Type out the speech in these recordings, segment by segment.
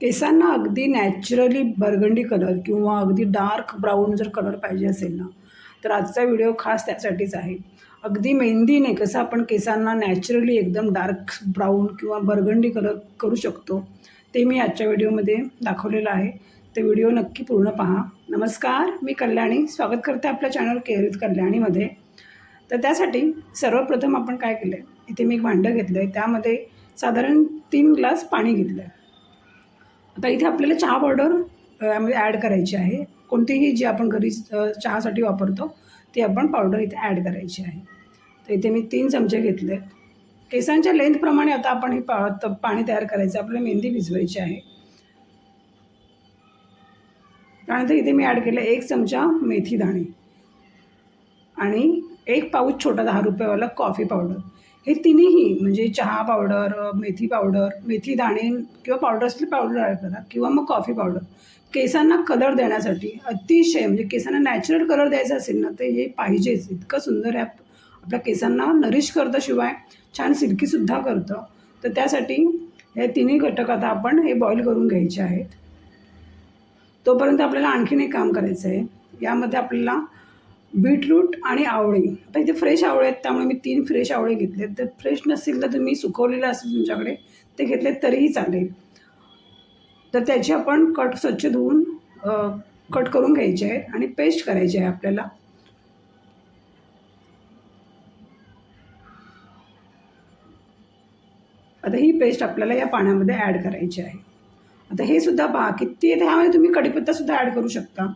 केसांना अगदी naturally burgundy colour किंवा अगदी डार्क ब्राऊन जर कलर पाहिजे असेल ना तर आजचा व्हिडिओ खास त्यासाठीच आहे. अगदी मेहंदीने कसं आपण केसांना नॅचरली एकदम डार्क ब्राऊन किंवा बर्गंडी कलर करू शकतो. ते मी आजच्या व्हिडिओमध्ये दाखवलेलं आहे. ते व्हिडिओ नक्की पूर्ण पहा. नमस्कार मी कल्याणी. स्वागत करते आपल्या चॅनल केअर कल्याणीमध्ये तर त्यासाठी सर्वप्रथम आपण काय केलं आहे इथे मी एक भांडं घेतलं आहे त्यामध्ये साधारण तीन ग्लास पाणी घेतलं आहे आता इथे आपल्याला चहा पावडर यामध्ये ॲड करायची आहे. कोणतीही जी आपण घरी चहासाठी वापरतो ती आपण पावडर इथे ॲड करायची आहे. तर इथे मी तीन चमचे घेतले. आहेत केसांच्या लेंथप्रमाणे आता आपण हे पा त- पाणी तयार करायचं आपल्याला मेहंदी भिजवायची आहे. त्यानंतर इथे मी ॲड केलं एक चमचा मेथी दाणे आणि एक पाऊच छोटा दहा रुपयावाला कॉफी पावडर हे तिन्हीही म्हणजे चहा पावडर मेथी पावडर मेथी दाणे किंवा पावडर्सली पावडर ॲड करा किंवा मग कॉफी पावडर. केसांना कलर देण्यासाठी अतिशय म्हणजे केसांना नॅचरल कलर द्यायचा असेल ना तर हे पाहिजेच. इतकं सुंदर ॲप आपल्या केसांना नरिश करतं शिवाय छान सिल्कीसुद्धा करतं. तर त्यासाठी हे तिन्ही घटक आता आपण हे बॉईल करून घ्यायचे आहेत. तोपर्यंत आपल्याला आणखीन एक काम करायचं आहे यामध्ये आपल्याला बीटरूट आणि आवळे. आता इथे फ्रेश आवळे आहेत त्यामुळे मी तीन फ्रेश आवळे घेतले तर फ्रेश नसतील तर तुम्ही सुकवलेलं असेल तुमच्याकडे ते घेतले तरीही चालेल. तर त्याची आपण कट स्वच्छ धुवून कट करून घ्यायचे आहेत आणि पेस्ट करायची आहे आपल्याला. आता ही पेस्ट आपल्याला या पाण्यामध्ये ॲड करायची आहे. आता हे सुद्धा पहा किती आहे ह्यामध्ये तुम्ही कढीपत्तासुद्धा ॲड करू शकता.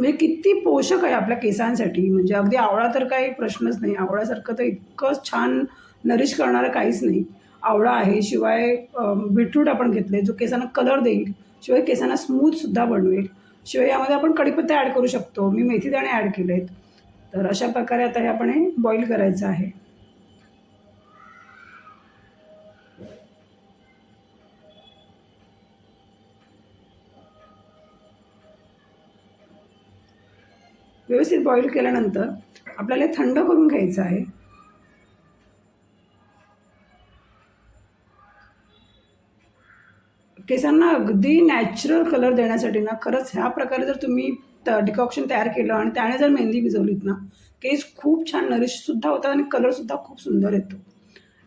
म्हणजे किती पोषक आहे आपल्या केसांसाठी? म्हणजे अगदी आवळा तर काही प्रश्नच नाही. आवळ्यासारखं तर इतकं छान नरिश करणारं काहीच नाही. आवळा आहे शिवाय बीटरूट आपण घेतले जो केसांना कलर देईल शिवाय केसांना स्मूथसुद्धा बनवेल. शिवाय यामध्ये आपण कढीपत्ता ॲड करू शकतो. मी मेथी दाणे ॲड केले आहेत तर अशा प्रकारे आता हे आपण बॉईल करायचं आहे. व्यवस्थित बॉईल केल्यानंतर आपल्याला हे थंड करून घ्यायचं आहे. केसांना अगदी नॅचरल कलर देण्यासाठी ना खरंच ह्या प्रकारे जर तुम्ही त डिकॉक्शन तयार केलं आणि त्याने जर मेहंदी भिजवलीत ना केस खूप छान नरिशसुद्धा होतात आणि कलरसुद्धा खूप सुंदर येतो.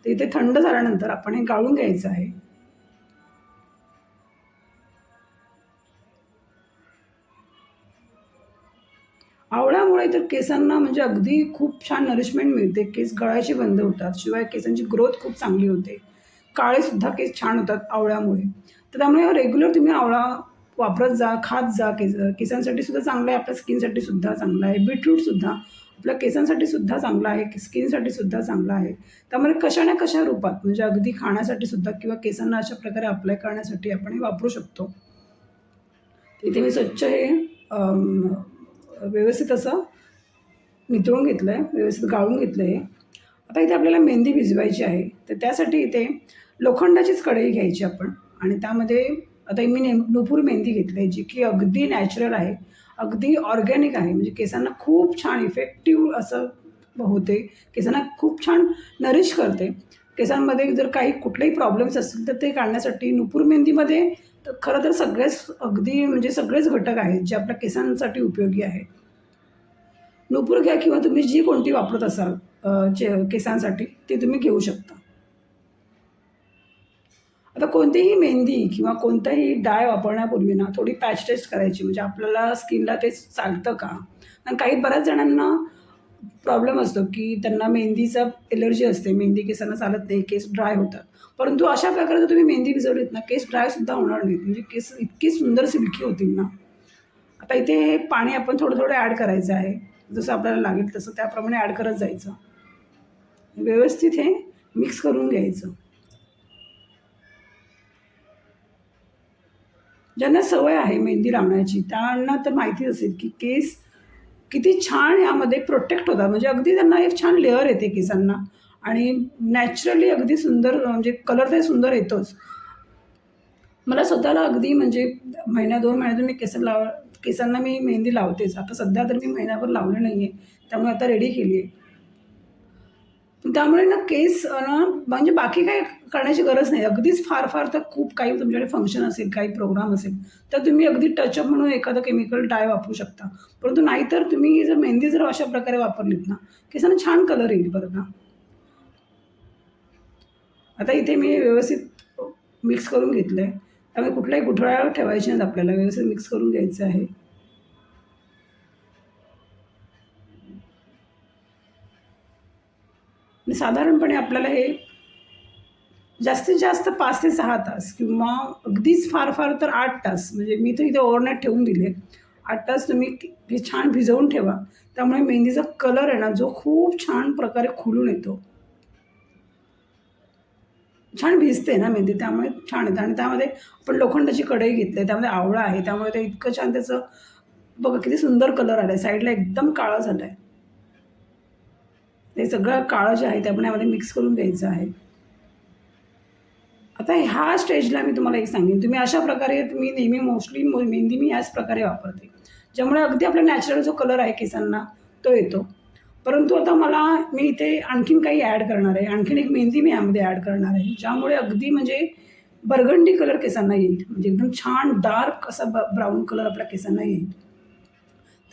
तर इथे थंड झाल्यानंतर आपण हे गाळून घ्यायचं आहे. नाही तर केसांना म्हणजे अगदी खूप छान नरिशमेंट मिळते. केस गळायचे बंद होतात. शिवाय केसांची ग्रोथ खूप चांगली होते. काळेसुद्धा केस छान होतात आवळ्यामुळे. तर त्यामुळे रेग्युलर तुम्ही आवळा वापरत जा खात जा केस केसांसाठी सुद्धा चांगलं आहे. आपल्या स्किनसाठी सुद्धा चांगलं आहे. बीटरूटसुद्धा आपल्या केसांसाठी सुद्धा चांगलं आहे. स्किनसाठी सुद्धा चांगलं आहे. त्यामुळे कशा ना कशा रूपात म्हणजे अगदी खाण्यासाठी सुद्धा किंवा केसांना अशा प्रकारे अप्लाय करण्यासाठी आपण हे वापरू शकतो. इथे मी स्वच्छ हे व्यवस्थित असं नितळून घेतलं आहे व्यवस्थित गाळून घेतलं आहे आता इथे आपल्याला मेहंदी भिजवायची आहे तर त्यासाठी इथे लोखंडाचीच कढई घ्यायची आपण. आणि त्यामध्ये आता मी ने नुपूर मेहंदी घेतली आहे जी की अगदी नॅचरल आहे अगदी ऑर्गॅनिक आहे. म्हणजे केसांना खूप छान इफेक्टिव्ह असं होते. केसांना खूप छान नरिश करते. केसांमध्ये जर काही कुठलेही प्रॉब्लेम्स असतील तर ते काढण्यासाठी नुपूर मेहंदीमध्ये तर खरं तर सगळेच अगदी म्हणजे सगळेच घटक आहेत जे आपल्या केसांसाठी उपयोगी आहेत. नुपूर घ्या किंवा तुम्ही जी कोणती वापरत असाल चे जे केसांसाठी ती तुम्ही घेऊ शकता. आता कोणतीही मेहंदी किंवा कोणताही डाय वापरण्यापूर्वी ना थोडी पॅच टेस्ट करायची म्हणजे आपल्याला स्किनला ते चालतं का? आणि काही बऱ्याच जणांना प्रॉब्लेम असतो की त्यांना मेहंदीचा एलर्जी असते मेहंदी केसांना चालत नाही केस ड्राय होतात. परंतु अशा प्रकारे जर तुम्ही मेहंदी भिजवलीत ना केस ड्रायसुद्धा होणार नाहीत म्हणजे केस इतकी सुंदर सिल्की होतील ना. आता इथे हे पाणी आपण थोडं थोडं ॲड करायचं आहे. जसं आपल्याला लागेल तसं त्याप्रमाणे ॲड करत जायचं. व्यवस्थित हे मिक्स करून घ्यायचं. ज्यांना सवय आहे मेहंदी लावण्याची त्यांना तर माहिती असेल की केस किती छान यामध्ये प्रोटेक्ट होतात. म्हणजे अगदी त्यांना एक छान लेअर येते केसांना. आणि नॅचरली अगदी सुंदर म्हणजे कलर ते सुंदर येतोच. मला स्वतःला अगदी म्हणजे महिन्या दोन महिन्यातून मी केस लाव केसांना मी मेहंदी लावतेच. आता सध्या तर मी महिनाभर लावले नाही आहे त्यामुळे आता रेडी केली आहे त्यामुळे ना केस ना म्हणजे बाकी काही करण्याची गरज नाही. अगदीच फार फार तर खूप काही तुमच्याकडे फंक्शन असेल काही प्रोग्राम असेल तर तुम्ही अगदी टचअप म्हणून एखादं केमिकल डाय वापरू शकता. परंतु नाहीतर तुम्ही जर मेहंदी जर अशा प्रकारे वापरलीत ना केसांना छान कलर येईल बरं का. आता इथे मी व्यवस्थित मिक्स करून घेतलं आहे त्यामुळे कुठल्याही गुठळ्या ठेवायचे नाहीत आपल्याला. व्यवस्थित मिक्स करून घ्यायचं आहे. साधारणपणे आपल्याला हे जास्तीत जास्त पाच ते सहा तास किंवा अगदीच फार फार तर आठ तास म्हणजे मी तर इथे ओव्हरनाईट ठेवून दिले. आठ तास तुम्ही हे छान भिजवून ठेवा. त्यामुळे मेहंदीचा कलर आहे ना जो खूप छान प्रकारे खुलून येतो. छान भिजते ना मेहंदी त्यामुळे छान येतं. आणि त्यामध्ये आपण लोखंडाची कढई घेतली आहे त्यामध्ये आवळा आहे त्यामुळे ते इतकं छान त्याचं बघा किती सुंदर कलर आला आहे साईडला एकदम काळा झाला आहे ते सगळं काळं जे आहे ते आपण यामध्ये मिक्स करून द्यायचं आहे. आता ह्या स्टेजला मी तुम्हाला एक सांगेन. तुम्ही अशा प्रकारे मी नेहमी मोस्टली मेहंदी मी याच प्रकारे वापरते. ज्यामुळे अगदी आपला नॅचरल जो कलर आहे केसांना तो येतो. परंतु आता मला मी इथे आणखीन काही ॲड करणार आहे. आणखीन एक मेहंदी मी यामध्ये ॲड करणार आहे ज्यामुळे अगदी म्हणजे बरगंडी कलर केसांना येईल. म्हणजे एकदम छान डार्क असा ब ब्राऊन कलर आपल्या केसांना येईल.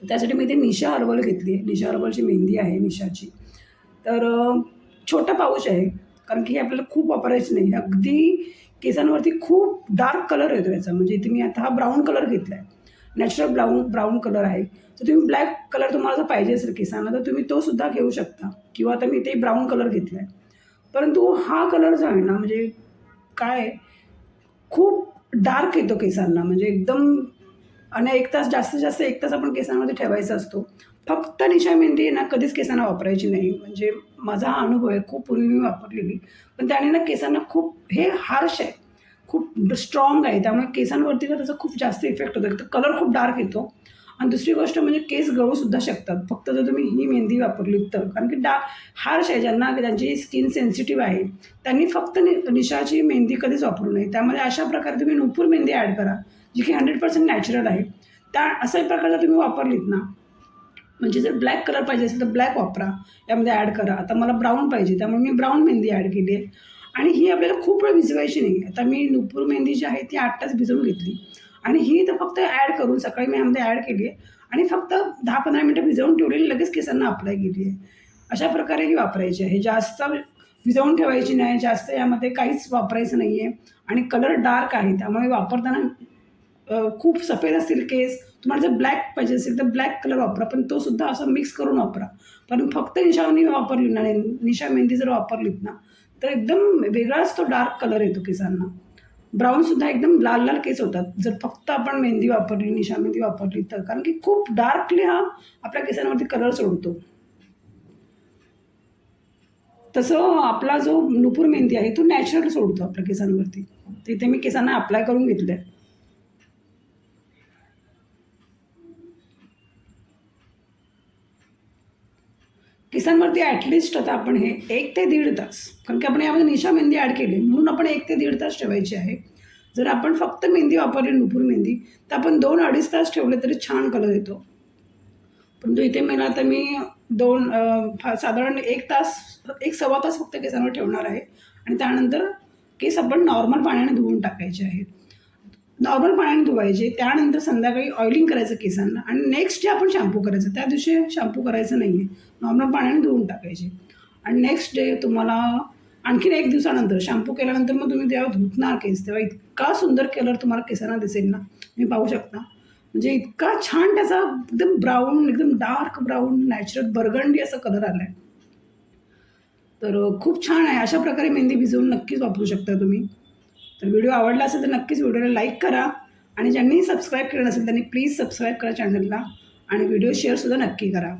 तर त्यासाठी मी इथे निशा हर्बल घेतली आहे. निशा हर्बलची मेहंदी आहे निशाची. तर छोटा पाऊच आहे कारण की हे आपल्याला खूप वापरायचं नाही. अगदी केसांवरती खूप डार्क कलर येतो याचा. म्हणजे इथे मी आता हा ब्राऊन कलर घेतला आहे नॅचरल ब्राऊन ब्राऊन कलर आहे. तर तुम्ही ब्लॅक कलर तुम्हाला जर पाहिजे असेल केसांना तर तुम्ही तो सुद्धा घेऊ शकता. किंवा आता मी इथे ब्राऊन कलर घेतला आहे परंतु हा कलर जो आहे ना म्हणजे काय खूप डार्क येतो केसांना म्हणजे एकदम आणि एक तास जास्तीत जास्त एक तास आपण केसांमध्ये ठेवायचा असतो. फक्त निशा मेहंदी आहे ना कधीच केसांना वापरायची नाही. म्हणजे माझा हा अनुभव आहे खूप पूर्वी मी वापरलेली. पण त्याने ना केसांना खूप हे हार्श आहे. खूप स्ट्रॉंग आहे. त्यामुळे केसांवरती तर त्याचा खूप जास्त इफेक्ट होतो. तर कलर खूप डार्क येतो. आणि दुसरी गोष्ट म्हणजे केस गळूसुद्धा शकतात. फक्त जर तुम्ही ही मेहंदी वापरली तर. कारण की डा हार्श आहे. ज्यांना ज्यांची स्किन सेन्सिटिव्ह आहे त्यांनी फक्त नि निशाची मेहंदी कधीच वापरू नये. त्यामध्ये अशा प्रकारे तुम्ही नुपूर मेहंदी ॲड करा जी की हंड्रेड पर्सेंट नॅचरल आहे. त्या अशा जर तुम्ही वापरलीत ना म्हणजे जर ब्लॅक कलर पाहिजे असेल तर ब्लॅक वापरा. यामध्ये ॲड करा. आता मला ब्राऊन पाहिजे. त्यामुळे मी ब्राऊन मेहंदी ॲड केली आहे. आणि ही आपल्याला खूप वेळ भिजवायची नाही. आता मी नुपूर मेहंदी जी आहे ती आठ तास भिजवून घेतली. आणि ही तर फक्त ॲड करून सकाळी मी यामध्ये ॲड केली आहे. आणि फक्त दहा पंधरा मिनटं भिजवून ठेवलेली लगेच केसांना अप्लाय केली आहे. अशा प्रकारे ही वापरायची आहे. जास्त भिजवून ठेवायची नाही. जास्त यामध्ये काहीच वापरायचं नाही आहे आणि कलर डार्क आहे. त्यामुळे वापरताना खूप सफेद असतील केस. तुम्हाला जर ब्लॅक पाहिजे असेल तर ब्लॅक कलर वापरा. पण तो सुद्धा असं मिक्स करून वापरा. पण फक्त निशावणी वापरली ना निशा मेहंदी जर वापरलीत ना तर एकदम वेगळाच तो डार्क कलर येतो केसांना. ब्राऊनसुद्धा एकदम लाल लाल केस होतात. जर फक्त आपण मेहंदी वापरली निशा मेहंदी वापरली तर. कारण की खूप डार्कली हा आपल्या केसांवरती कलर सोडतो. तसं आपला जो नुपूर मेहंदी आहे तो नॅचरल सोडतो आपल्या केसांवरती. तिथे मी केसांना अप्लाय करून घेतलं आहे केसांवरती ॲटलिस्ट आता आपण हे एक ते दीड तास कारण की आपण यामध्ये निशा मेहंदी ॲड केली म्हणून आपण एक ते दीड तास ठेवायची आहे. जर आपण फक्त मेहंदी वापरली नुपूर मेहंदी तर आपण दोन अडीच तास ठेवले तरी छान कलर येतो. परंतु इथे मला आता मी दोन फा- साधारण एक तास एक सव्वा तास फक्त केसांवर ठेवणार आहे. आणि त्यानंतर केस आपण नॉर्मल पाण्याने धुवून टाकायचे आहेत. नॉर्मल पाण्याने धुवायचे त्यानंतर संध्याकाळी ऑइलिंग करायचं केसांना. आणि नेक्स्ट जे आपण शॅम्पू करायचं त्या दिवशी शॅम्पू करायचं नाही आहे नॉर्मल पाण्याने धुवून टाकायचे. आणि नेक्स्ट डे तुम्हाला आणखीन एक दिवसानंतर शॅम्पू केल्यानंतर मग तुम्ही जेव्हा धुतणार केस तेव्हा इतका सुंदर कलर तुम्हाला केसांना दिसेल ना तुम्ही पाहू शकता. म्हणजे इतका छान त्याचा एकदम ब्राऊन एकदम डार्क ब्राऊन नॅचरल बर्गंडी असा कलर आला आहे तर खूप छान आहे. अशा प्रकारे मेहंदी भिजवून नक्कीच वापरू शकता तुम्ही. तर व्हिडिओ आवडला असेल तर नक्कीच व्हिडिओला लाईक करा. आणि ज्यांनी सबस्क्राईब केलं नसेल त्यांनी प्लीज सबस्क्राईब करा चॅनलला आणि व्हिडिओ शेअरसुद्धा नक्की करा.